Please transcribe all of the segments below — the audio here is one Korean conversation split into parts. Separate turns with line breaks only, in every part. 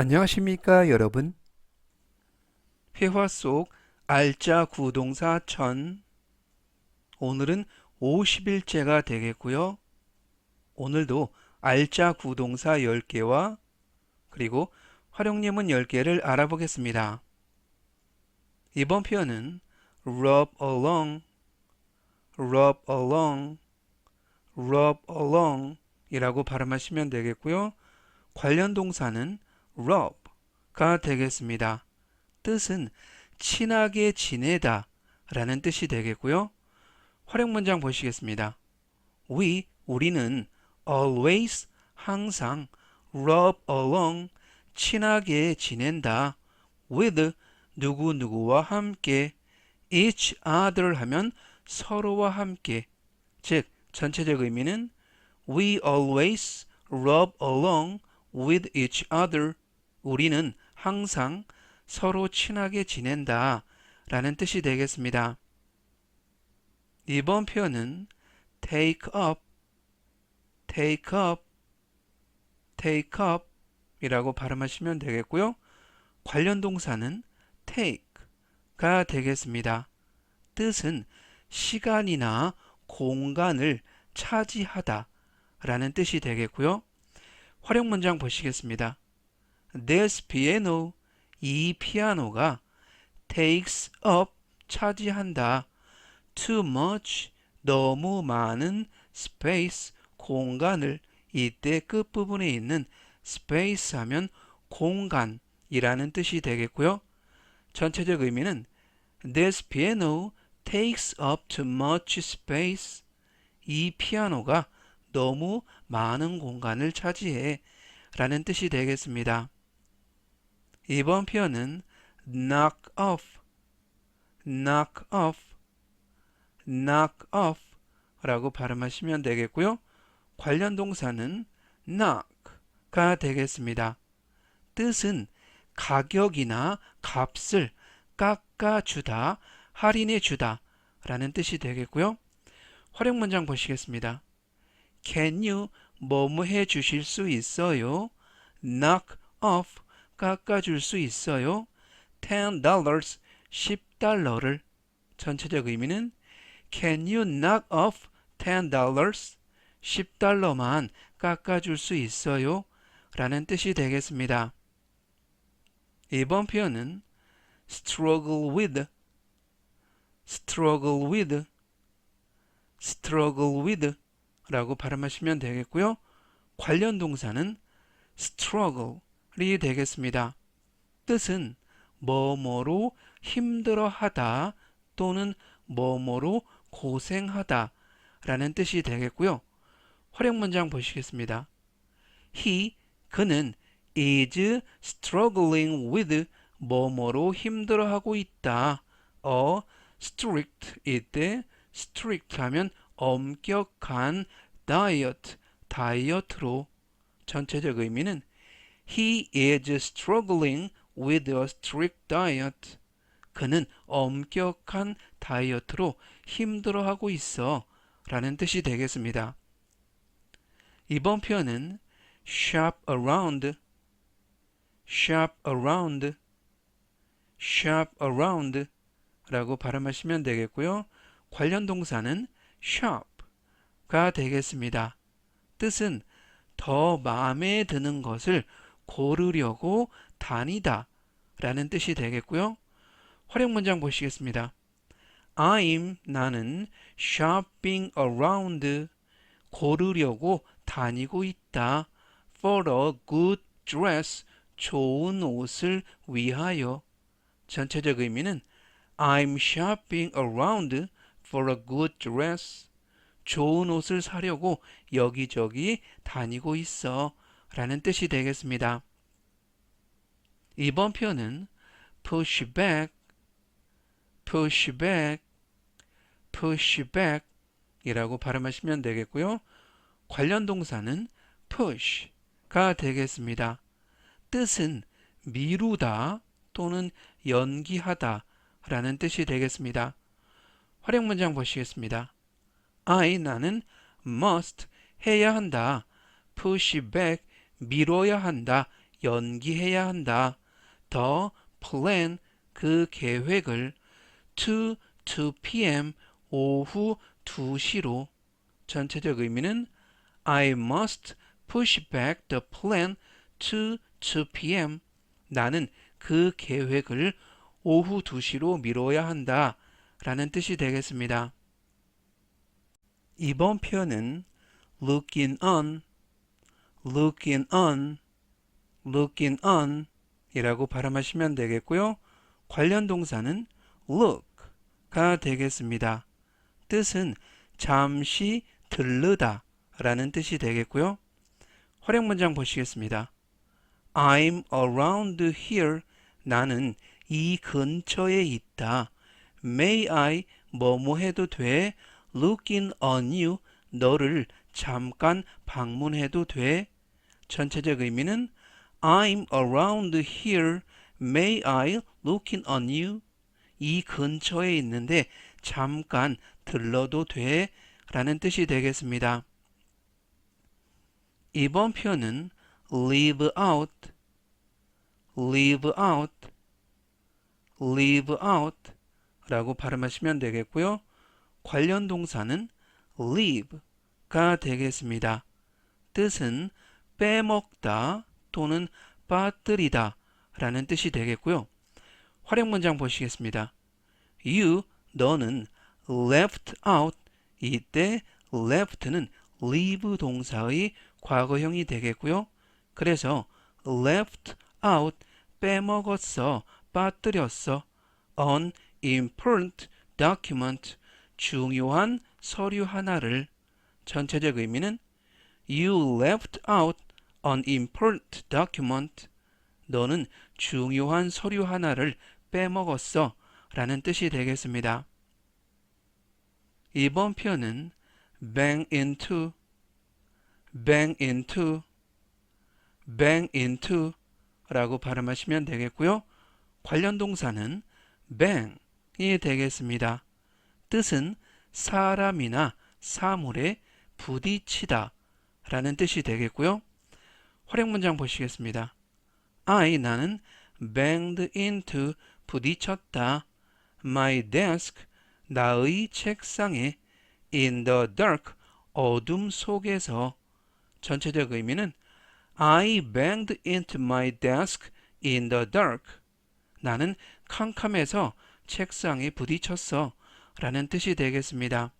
안녕하십니까 여러분? 회화 속 알짜 구동사 천. 오늘은 50일째가 되겠고요. 오늘도 알짜 구동사 10개와 그리고 활용예문 10개를 알아보겠습니다. 이번 표현은 rub along rub along rub along 이라고 발음하시면 되겠고요. 관련 동사는 rub가 되겠습니다. 뜻은 친하게 지내다 라는 뜻이 되겠고요. 활용 문장 보시겠습니다. We, 우리는 always, 항상 rub along, 친하게 지낸다. with, 누구누구와 함께 each other 하면 서로와 함께 즉 전체적 의미는 we always rub along with each other 우리는 항상 서로 친하게 지낸다 라는 뜻이 되겠습니다. 이번 표현은 take up, take up, take up 이라고 발음하시면 되겠고요. 관련 동사는 take가 되겠습니다. 뜻은 시간이나 공간을 차지하다 라는 뜻이 되겠고요. 활용 문장 보시겠습니다. This piano, 이 피아노가 takes up, 차지한다. too much, 너무 많은 space, 공간을 이때 끝부분에 있는 space 하면 공간이라는 뜻이 되겠고요. 전체적 의미는 This piano takes up too much space. 이 피아노가 너무 많은 공간을 차지해 라는 뜻이 되겠습니다. 이번 표현은 knock off, knock off, knock off 라고 발음하시면 되겠고요. 관련 동사는 knock가 되겠습니다. 뜻은 가격이나 값을 깎아주다, 할인해주다 라는 뜻이 되겠고요. 활용 문장 보시겠습니다. Can you 뭐뭐 해 주실 수 있어요? knock off 깎아줄 수 있어요? ten dollars 10달러를 전체적 의미는 Can you knock off ten dollars 10달러만 깎아줄 수 있어요? 라는 뜻이 되겠습니다. 이번 표현은 struggle with struggle with struggle with 라고 발음하시면 되겠고요. 관련 동사는 struggle 이 되겠습니다. 뜻은 뭐뭐로 힘들어하다 또는 뭐뭐로 고생하다 라는 뜻이 되겠고요. 활용 문장 보시겠습니다. He, 그는 is struggling with 뭐뭐로 힘들어하고 있다. 어, strict 이때 strict 하면 엄격한 다이어트, 다이어트로 전체적 의미는 He is struggling with a strict diet. 그는 엄격한 다이어트로 힘들어하고 있어 라는 뜻이 되겠습니다. 이번 표현은 shop around, shop around, shop around 라고 발음하시면 되겠고요. 관련 동사는 shop가 되겠습니다. 뜻은 더 마음에 드는 것을 고르려고 다니다 라는 뜻이 되겠고요. 활용 문장 보시겠습니다. I'm 나는 shopping around 고르려고 다니고 있다. for a good dress 좋은 옷을 위하여 전체적 의미는 I'm shopping around for a good dress. 좋은 옷을 사려고 여기저기 다니고 있어. 라는 뜻이 되겠습니다. 이번 표현은 push back, push back, push back 이라고 발음하시면 되겠고요. 관련 동사는 push가 되겠습니다. 뜻은 미루다 또는 연기하다 라는 뜻이 되겠습니다. 활용 문장 보시겠습니다. I 나는 must 해야 한다. push back 미뤄야 한다. 연기해야 한다. 더 plan 그 계획을 to 2 p.m. 오후 2시로 전체적 의미는 I must push back the plan to 2 p.m. 나는 그 계획을 오후 2시로 미뤄야 한다. 라는 뜻이 되겠습니다. 이번 표현은 looking on, looking on, looking on 이라고 발음하시면 되겠고요. 관련 동사는 look가 되겠습니다. 뜻은 잠시 들르다 라는 뜻이 되겠고요. 활용 문장 보시겠습니다. I'm around here. 나는 이 근처에 있다. May I 뭐뭐 해도 돼. Looking on you. 너를 잠깐 방문해도 돼. 전체적 의미는 I'm around here. May I looking on you? 이 근처에 있는데 잠깐 들러도 돼? 라는 뜻이 되겠습니다. 이번 표현은 leave out, leave out, leave out 라고 발음하시면 되겠고요. 관련 동사는 leave 가 되겠습니다. 뜻은 빼먹다 또는 빠뜨리다 라는 뜻이 되겠고요. 활용 문장 보시겠습니다. You, 너는 left out. 이때 left는 leave 동사의 과거형이 되겠고요. 그래서 left out, 빼먹었어, 빠뜨렸어. an important document, 중요한 서류 하나를. 전체적 의미는 You left out an important document. 너는 중요한 서류 하나를 빼먹었어. 라는 뜻이 되겠습니다. 이번 표현은 bang into, bang into, bang into 라고 발음하시면 되겠고요. 관련 동사는 bang이 되겠습니다. 뜻은 사람이나 사물에 부딪히다 라는 뜻이 되겠고요. 활용 문장 보시겠습니다. I 나는 banged into 부딪혔다. My desk 나의 책상에 in the dark 어둠 속에서 전체적 의미는 I banged into my desk in the dark 나는 캄캄해서 책상에 부딪혔어 라는 뜻이 되겠습니다.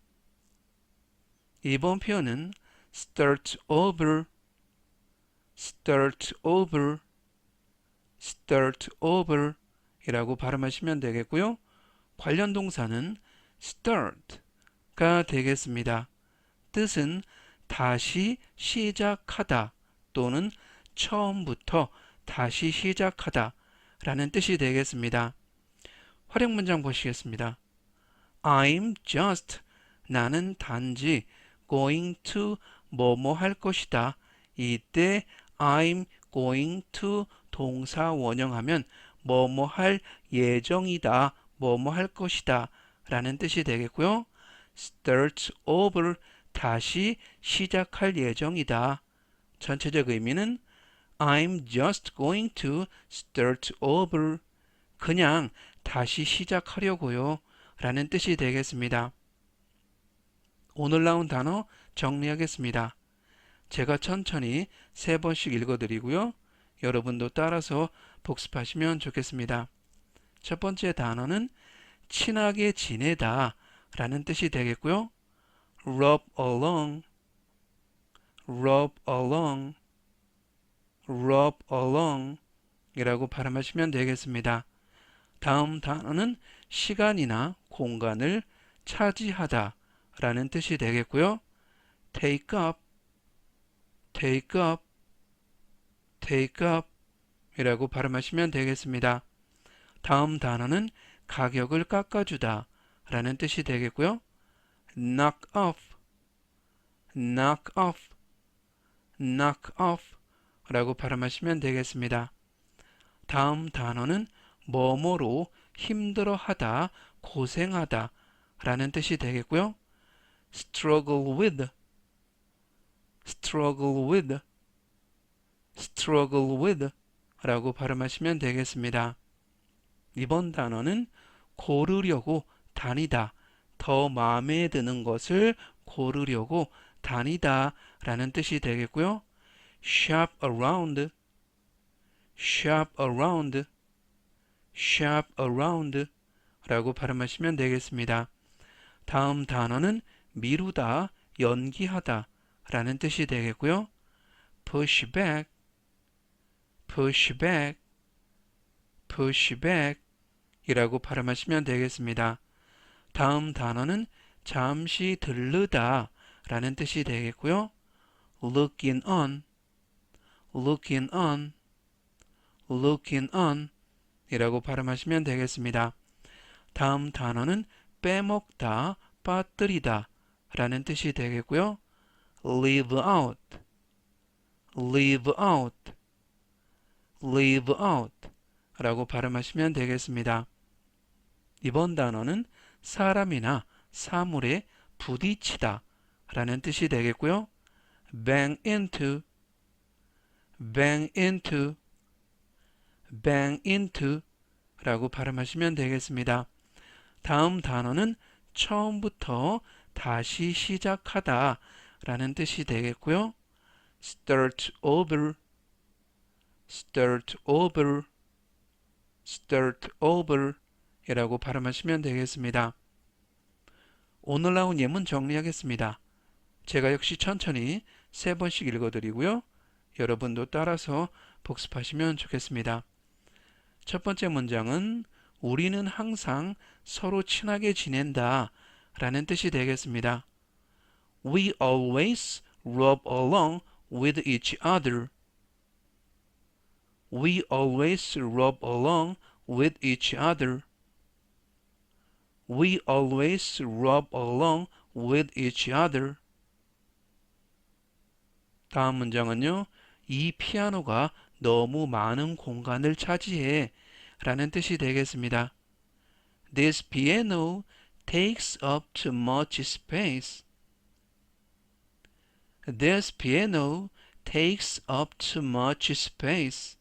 이번 표현은 start over start over, start over 이라고 발음하시면 되겠고요. 관련 동사는 start가 되겠습니다. 뜻은 다시 시작하다 또는 처음부터 다시 시작하다 라는 뜻이 되겠습니다. 활용 문장 보시겠습니다. I'm just 나는 단지 going to 뭐뭐 할 것이다. 이때 I'm going to 동사 원형하면 뭐뭐 할 예정이다, 뭐뭐 할 것이다 라는 뜻이 되겠고요. start over 다시 시작할 예정이다. 전체적 의미는 I'm just going to start over 그냥 다시 시작하려고요 라는 뜻이 되겠습니다. 오늘 나온 단어 정리하겠습니다. 제가 천천히 세 번씩 읽어드리고요. 여러분도 따라서 복습하시면 좋겠습니다. 첫 번째 단어는 친하게 지내다 라는 뜻이 되겠고요. rub along, rub along, rub along 이라고 발음하시면 되겠습니다. 다음 단어는 시간이나 공간을 차지하다 라는 뜻이 되겠고요. take up, take up, take up 이라고 발음하시면 되겠습니다. 다음 단어는 가격을 깎아주다 라는 뜻이 되겠고요. knock off, knock off, knock off 라고 발음하시면 되겠습니다. 다음 단어는 뭐뭐로 힘들어하다, 고생하다 라는 뜻이 되겠고요. Struggle with, struggle with, struggle with 라고 발음하시면 되겠습니다. 이번 단어는 고르려고 다니다, 더 마음에 드는 것을 고르려고 다니다 라는 뜻이 되겠고요. shop around, shop around, shop around 라고 발음하시면 되겠습니다. 다음 단어는 미루다, 연기하다 라는 뜻이 되겠고요. push back, push back, push back 이라고 발음하시면 되겠습니다. 다음 단어는 잠시 들르다 라는 뜻이 되겠고요. looking on, looking on, looking on 이라고 발음하시면 되겠습니다. 다음 단어는 빼먹다, 빠뜨리다 라는 뜻이 되겠고요. leave out, leave out, leave out 라고 발음하시면 되겠습니다. 이번 단어는 사람이나 사물에 부딪히다 라는 뜻이 되겠고요. bang into, bang into, bang into 라고 발음하시면 되겠습니다. 다음 단어는 처음부터 다시 시작하다 라는 뜻이 되겠고요. start over, start over, start over 이라고 발음하시면 되겠습니다. 오늘 나온 예문 정리하겠습니다. 제가 역시 천천히 세 번씩 읽어드리고요. 여러분도 따라서 복습하시면 좋겠습니다. 첫 번째 문장은 우리는 항상 서로 친하게 지낸다 라는 뜻이 되겠습니다. We always rub along with each other. We always rub along with each other. We always rub along with each other. 다음 문장은요. 이 피아노가 너무 많은 공간을 차지해 라는 뜻이 되겠습니다. This piano takes up too much space. This piano takes up too much space.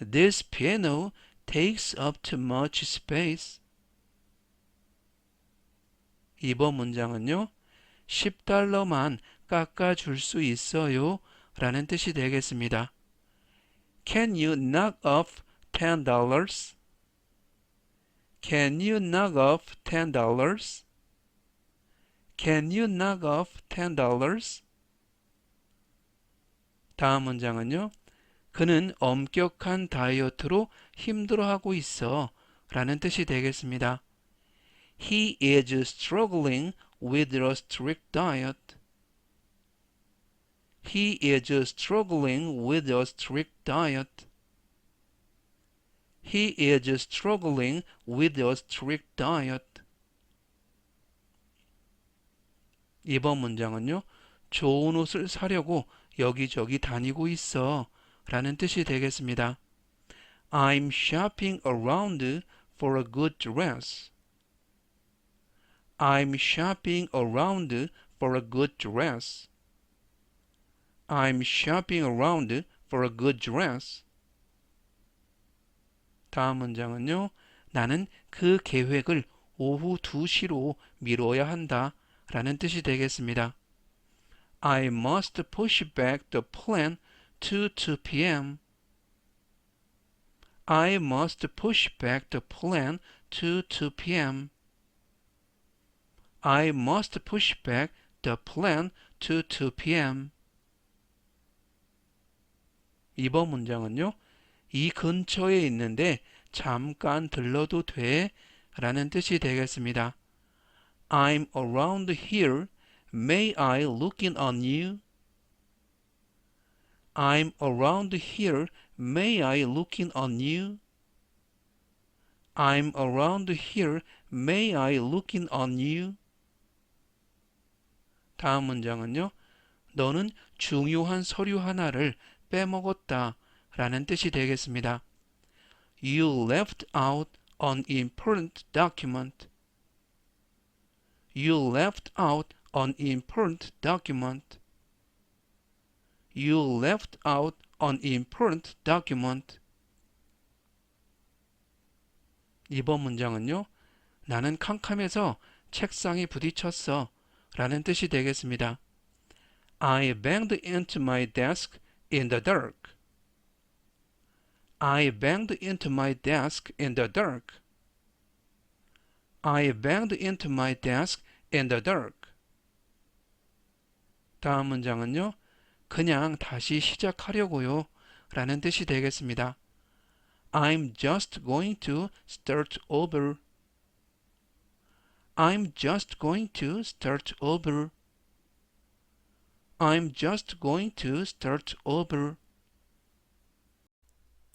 This piano takes up too much space. 이번 문장은요. 10달러만 깎아줄 수 있어요. 라는 뜻이 되겠습니다. Can you knock off $10? Can you knock off $10? Can you knock off $10? 다음 문장은요. 그는 엄격한 다이어트로 힘들어하고 있어 라는 뜻이 되겠습니다. He is struggling with a strict diet. He is struggling with a strict diet. He is struggling with a strict diet. 이번 문장은요. 좋은 옷을 사려고 여기저기 다니고 있어 라는 뜻이 되겠습니다. I'm shopping around for a good dress. I'm shopping around for a good dress. I'm shopping around for a good dress. 다음 문장은요. 나는 그 계획을 오후 2시로 미뤄야 한다 라는 뜻이 되겠습니다. I must push back the plan to 2 p.m. I must push back the plan to 2 p.m. I must push back the plan to 2 p.m. 이번 문장은요. 이 근처에 있는데 잠깐 들러도 돼? 라는 뜻이 되겠습니다. I'm around here. May I look in on you? I'm around here. May I look in on you? I'm around here. May I look in on you? 다음 문장은요. 너는 중요한 서류 하나를 빼먹었다 라는 뜻이 되겠습니다. You left out an important document. You left out an important document. You left out an important document. 이번 문장은요. 나는 캄캄해서 책상에 부딪혔어 라는 뜻이 되겠습니다. I banged into my desk in the dark. I banged into my desk in the dark. I banged into my desk in the dark. 다음 문장은요. 그냥 다시 시작하려고요. 라는 뜻이 되겠습니다. I'm just going to start over. I'm just going to start over. I'm just going to start over.